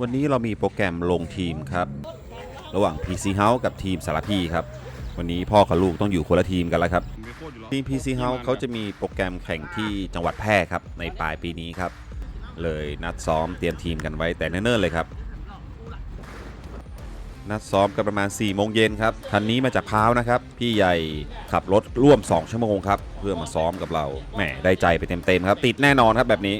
วันนี้เรามีโปรแกรมลงทีมครับ ระหว่าง PC House กับทีมสารพีครับ วันนี้พ่อกับลูกต้องอยู่คนละทีมกันแล้วครับ ทีม PC House เขาจะมีโปรแกรมแข่งที่จังหวัดแพร่ครับ ในปลายปีนี้ครับ เลยนัดซ้อมเตรียมทีมกันไว้แต่เนิ่นๆเลยครับ นัดซ้อมกันประมาณ4โมงเย็นครับคันนี้มาจากพร้าวนะครับ พี่ใหญ่ขับรถร่วม 2 ชั่วโมงครับ เพื่อมาซ้อมกับเราแหมได้ใจไปเต็มๆครับ ติดแน่นอนครับแบบนี้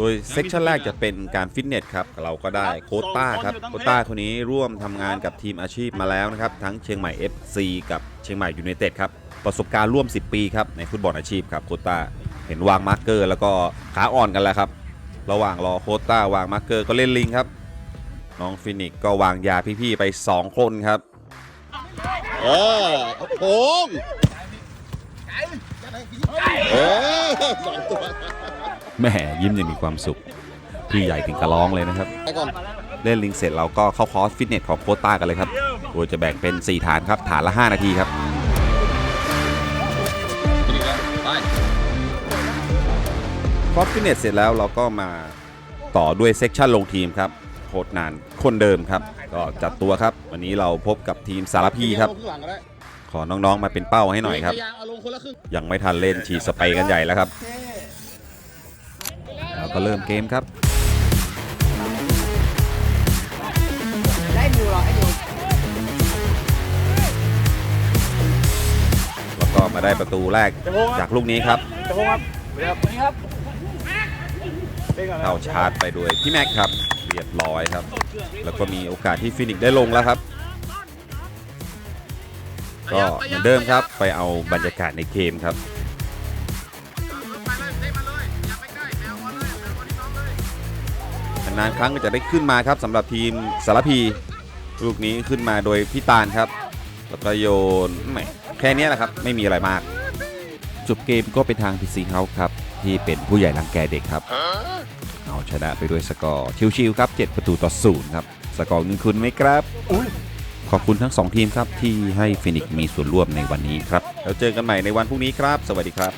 โดยเซกชันแรกจะเป็นการฟิตเนสครับเราก็ได้โคต้าครับโคต้าคนนี้ร่วมทำงานกับทีมอาชีพมาแล้วนะครับ ทั้งเชียงใหม่ FC กับเชียงใหม่ยูไนเต็ดครับ ประสบการณ์ร่วม 10 ปีครับ ในฟุตบอลอาชีพครับโคต้าเห็นวางมาร์กเกอร์ แล้วก็ขาอ่อนกันแล้วครับ ระหว่างรอโคต้าวางมาร์กเกอร์ก็เล่นลิงครับ น้องฟินิกก็วางยาพี่ๆไป 2 คนครับเออโค้งเออ แหม่ยิ้มอย่างมีความสุข พี่ใหญ่ถึงกระร้องเลยนะครับ ไปก่อน เล่นลิงเสร็จเราก็เข้าคอร์สฟิตเนสของโค้ต้ากันเลยครับ โดยจะแบ่งเป็น 4 ฐานครับ ฐานละ 5 นาทีครับไปคอร์สฟิตเนสเสร็จแล้วเราก็มาต่อด้วยเซกชันลงทีมครับ โค้ชนานคนเดิมครับ ก็จัดตัวครับ วันนี้เราพบกับทีมสารพีครับเอางหลังก็ได้ขอน้องๆมาเป็นเป้าให้หน่อยครับพยายามเอาลงคนละครึ่งยังไม่ทันเล่นฉีดสเปรย์กันใหญ่แล้วครับ แล้วก็เริ่มเกมครับแล้วก็มาได้ประตูแรกจากลูกนี้ครับเดี๋ยวนี่ครับเป็นก่อนนะเข้าชาร์จไปด้วยพี่แม็กครับเรียบร้อยครับ แล้วก็มีโอกาสที่ฟินิกได้ลงแล้วครับก็เหมือนเดิมครับไปเอาบรรยากาศในเกมครับ นานๆครั้งก็จะได้ขึ้นมาครับสำหรับทีมสารพีลูกนี้ขึ้นมาโดยพี่ตาลครับแล้วก็โยนแหม่แค่เนี้ยแหละครับ ไม่มีอะไรมาก จบเกมก็เป็นทางพีซีเฮาครับ ที่เป็นผู้ใหญ่รังแกเด็กครับ เอาชนะไปด้วยสกอร์ชิวๆครับ 7 ประตูต่อศูนย์ครับ สกอร์เงินคุณไหมครับขอบคุณทั้ง 2 ทีมครับที่ให้ฟินิกซ์มีส่วนร่วมในวันนี้ครับ แล้วเจอกันใหม่ในวันพรุ่งนี้ครับ สวัสดีครับ